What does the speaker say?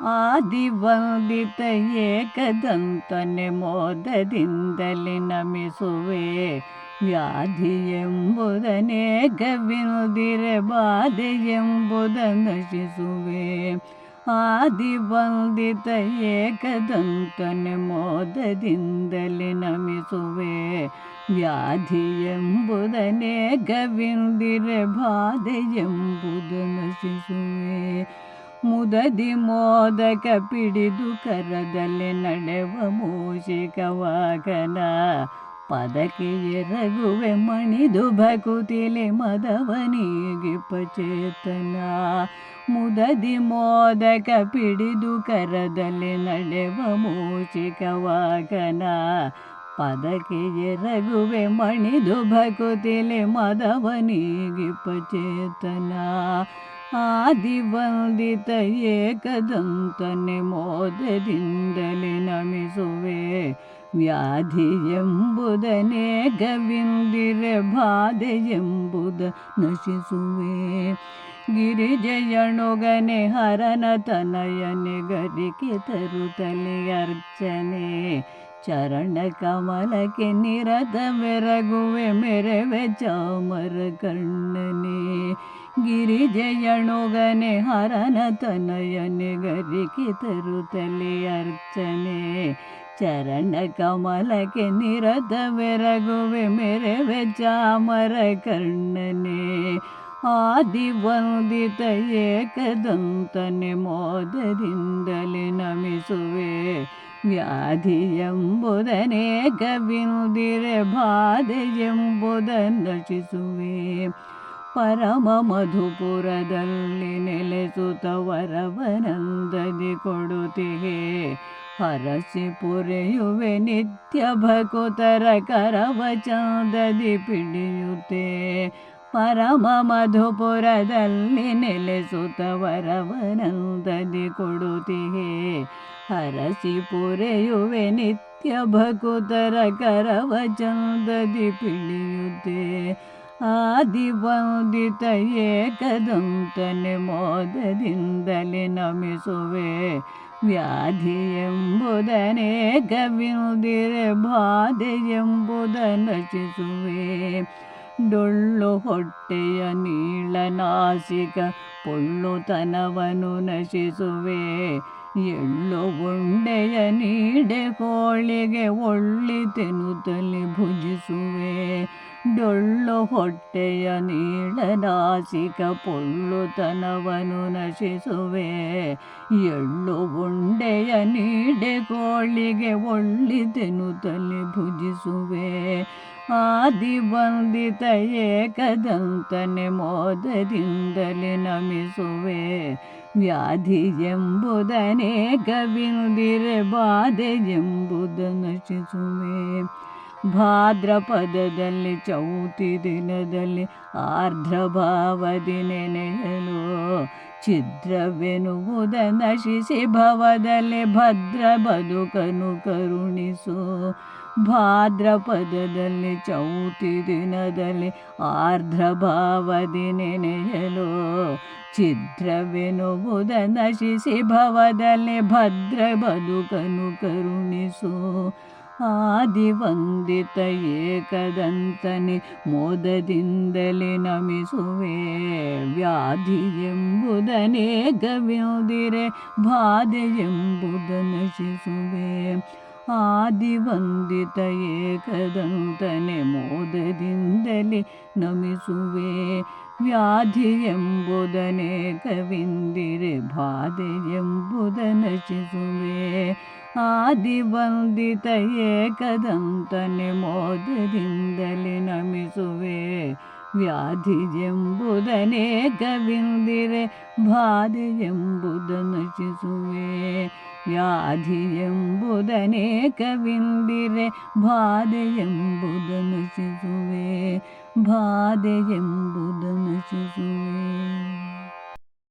ಆದಿವಂದಿತ ಏಕದಂತನೆ ಮೋದದಿಂದಲೇ ನಮಿಸುವೆ ವ್ಯಾಧಿ ಎಂಬುದನೇ ಗವಿನುದಿರೆ ಬಾಧೆ ಎಂಬುದ ನಶಿಸುವೆ ಆದಿವಂದಿತ ಏಕದಂತನೆ ಮೋದದಿಂದಲೇ ನಮಿಸುವೆ ವ್ಯಾಧಿ ಎಂಬುದನೇ ಗವಿಂದಿರೆ ಬಾಧೆ ಎಂಬುದು ನಶಿಸುವೆ ಮುದದಿ ಮೋದಕ ಪಿಡಿದು ಕರದಲ್ಲಿ ನಡೆವ ಮೂಷಿಕ ವಾಹನ ಪದಕ್ಕೆ ಎರಗುವೆ ಮಣಿದು ಭಕುತಿಲೆ ಮದವನಿಗೆ ಪಚೇತನ. ಮುದದಿ ಮೋದಕ ಪಿಡಿದು ಕರದಲ್ಲಿ ನಡೆವ ಮೂಷಿಕ ವಾಹನ ಪದಕ್ಕೆ ಎರಗುವೆ ಮಣಿದು ಭಕುತಿಲೆ ಮದವನಿಗೆ ಪಚೇತನ. ಆದಿವಂದಿತ ಏಕದಂತನೆ ಮೋದದಿಂದಲೇ ನಮಿಸುವೆ. ವ್ಯಾಧಿ ಎಂಬುದನೇ ಗವಿಂದಿರೆ, ಬಾಧೆ ಎಂಬುದ ನಶಿಸುವೆ. ಗಿರಿಜಯಣುಗನೆ ಹರನ ತನಯನೆ ಗರಿಕೆ ತರುತ್ತಲೆ ಅರ್ಚನೆ. ಚರಣ ಕಮಲಕ್ಕೆ ನಿರತ ಮೆರಗುವೆ ಮೆರವೆ ಚಾಮರ ಕಣ್ಣನೆ. ಗಿರಿಜಯಣುಗನೆ ಹರನ ತನಯನೆ ಗರಿಕೆ ತರುತ್ತಲೆ ಅರ್ಚನೆ ಚರಣ ಕಮಲಕ್ಕೆ ನಿರತ ಮೆರಗುವೆ ಮೆರವೆ ಚಾಮರ ಕರ್ಣನೆ ಆದಿವಂದಿತ ಏಕದಂತನೆ ಮೋದದಿಂದಲೇ ನಮಿಸುವೆ ವ್ಯಾಧಿ ಎಂಬುದನೇ ಗವಿನುದಿರೆ ಬಾಧೆ ಎಂಬುದ ನಶಿಸುವೆ ಪರಮ ಮಧುಪುರದಲ್ಲಿ ನೆಲೆಸುತ್ತ ವರವನಂದದಿ ಕೊಡುತ್ತಿಗೆ ಹರಸಿ ಪುರೆಯುವೆ ನಿತ್ಯ ಭಕುತರ ಕರವ ಚಂದದಿ ಪಿಡಿಯುತ್ತೆ ಪರಮ ಮಧುಪುರದಲ್ಲಿ ನೆಲೆಸುತ್ತ ವರವನಂದದಿ ಕೊಡುತ್ತಿಗೆ ಹರಸಿ ಪುರೆಯುವೆ ನಿತ್ಯ ಭಕುತರ ಕರವ ಚಂದದಿ ಪಿಡಿಯುತ್ತೆ ಆದಿವಂದಿತ ಏಕದಂತನೆ ಮೋದದಿಂದಲೇ ನಮಿಸುವೆ. ವ್ಯಾಧಿ ಎಂಬುದನೇ ಗವಿನುದಿರೆ ಬಾಧೆ ಎಂಬುದ ನಶಿಸುವೆ. ಡೊಳ್ಳು ಹೊಟ್ಟೆಯ ನೀಳನಾಸಿಕ ಪೊಳ್ಳುತನವನ್ನು ನಶಿಸುವೆ. ಎಳ್ಳು ಉಂಡೆಯ ನೀಡೆ ಕೋಳಿಗೆ ಒಳ್ಳಿ ತಿನ್ನುತ್ತಲೇ ಭುಜಿಸುವೆ. ಡೊಳ್ಳು ಹೊಟ್ಟೆಯ ನೀಳನಾಸಿಕ ಪೊಳ್ಳುತನವನು ನಶಿಸುವೆ. ಎಳ್ಳು ಉಂಡೆಯ ನೀಡೆ ಕೋಳಿಗೆ ಒಳ್ಳಿ ತೆನುತಲಿ ಭುಜಿಸುವೆ. ಆದಿ ಬಂದಿತ ಏಕದಂತನೆ ಮೋದದಿಂದಲೇ ನಮಿಸುವೆ. ವ್ಯಾಧಿ ಎಂಬುದನೇ ಗವಿನುದಿರೆ ಬಾಧೆ ಎಂಬುದ ನಶಿಸುವೆ. ಭಾದ್ರಪದದಲ್ಲಿ ಚೌತಿ ದಿನದಲ್ಲಿ ಆರ್ದ್ರ ಭಾವದಿ ನೆನೆಯಲು ಛಿದ್ರವೆನುವುದ ನಶಿಸಿ ಭವದಲ್ಲಿ ಭದ್ರ ಬದುಕನು ಕರುಣಿಸು. ಭಾದ್ರಪದದಲ್ಲಿ ಚೌತಿ ದಿನದಲ್ಲಿ ಆರ್ದ್ರ ಭಾವದಿ ನೆನೆಯಲು ಛಿದ್ರವೆನುವುದ ನಶಿಸಿ ಭವದಲ್ಲಿ ಭದ್ರ ಬದುಕನು ಕರುಣಿಸು. ಆದಿವಂದಿತ ಏಕದಂತನೆ ಮೋದದಿಂದಲೇ ನಮಿಸುವೆ. ವ್ಯಾಧಿ ಎಂಬುದನೇ ಗವ್ಯುದಿರೆ ಬಾಧೆ ಎಂಬುದ ನಶಿಸುವೆ ಆದಿವಂದಿತ ಏಕದಂತನೆ ಮೋದದಿಂದಲೇ ನಮಿಸುವೆ. ವ್ಯಾಧಿ ಎಂಬುದನೇ ಕವಿಂದಿರೆ ಬಾಧೆ ಎಂಬುದ ನಶಿಸುವೆ ಆದಿವಂದಿತ ಏಕದಂತನೆ ಮೋದದಿಂದಲೇ ನಮಿಸುವೆ ವ್ಯಾಧಿ ಎಂಬುದನೇ ಗವಿಂದಿರೆ ಬಾಧೆ ಎಂಬುದ ನಶಿಸುವೆ ವ್ಯಾಧಿ ಎಂಬುದನೇ ಕವಿಂದಿರೆ ಬಾಧೆ ಎಂಬುದ ನಶಿಸುವೆ ಬಾಧೆ ಎಂಬುದ ನಶಿಸುವೆ